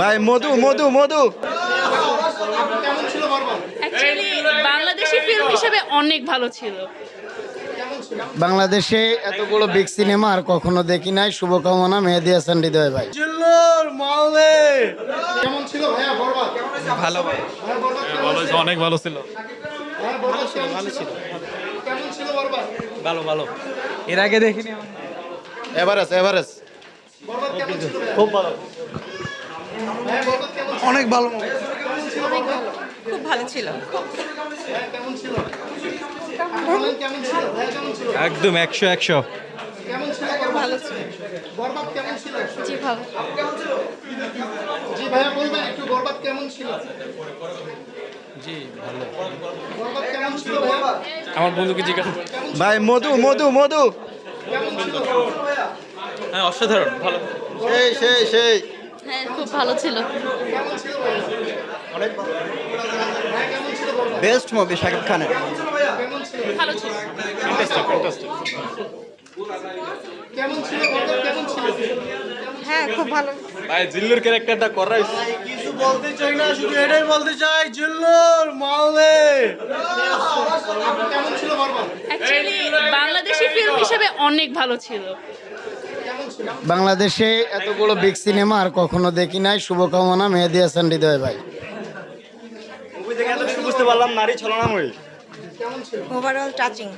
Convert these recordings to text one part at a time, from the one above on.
ভাই মধু মধু মধু। অ্যাকচুয়ালি বাংলাদেশি ফিল্ম হিসেবে অনেক ভালো ছিল। বাংলাদেশে এত বড় বিগ সিনেমা আর কখনো দেখি নাই। শুভকামনা মেহেদি হাসান হৃদয় ভাই। কেমন ছিল ভাইয়া বরবাদ? ভালো ভাইয়া বরবাদ ভালো ছিল, অনেক ভালো ছিল। ভাইয়া ছিল কেমন ছিল? বরবাদ? ভালো ভালো। এর আগে দেখিনি কেমন ছিল খুব ভালো ভাইয়া বরবাদ কেমন ছিল অনেক ভালো খুব ভালো। ছিল ভাইয়া কেমন ছিল। বলেন কেমন ছিল ভাইয়া কেমন ছিল একদম একশো একশো। ভালো ছিল। বরবাদ কেমন ছিল জি ভালো। জি ভাইয়া বলবেন একটু বরবাদ কেমন ছিল? জি ভালো। বরবাদ কেমন ছিল ভাইয়া? আমার বন্ধুকে জিজ্ঞাসা ভাই মধু মধু মধু। হ্যাঁ অসাধারণ ভালো। সেই সেই সেই। হ্যাঁ খুব ভালো ছিল। কেমন ছিল ভাইয়া ভাইয়া কেমন ছিল বরবাদ বেস্ট মুভি শাকিব খানের। ভালো ছিল। হ্যাঁ খুব ভালো। ভাই জিল্লুর ক্যারেক্টারটা করাই কিছু বলতে চাই না শুধু এটাই বলতে চাই জিল্লুর বাংলাদেশি ফিল্ম হিসেবে অনেক ভালো ছিল। বাংলাদেশে এতগুলো বড় বিগ সিনেমা আর কখনো দেখি নাই। শুভকামনা মেহেদি হাসান হৃদয় ভাই। বুঝতে পারলাম নারী ছলনা মুভি কেমন ছিল ওভারঅল টাচিং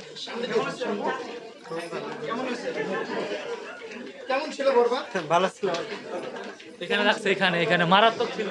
কেমন ছিল ভালো ছিল। এখানে রাখছে এখানে এখানে। মারাত্মক ছিল।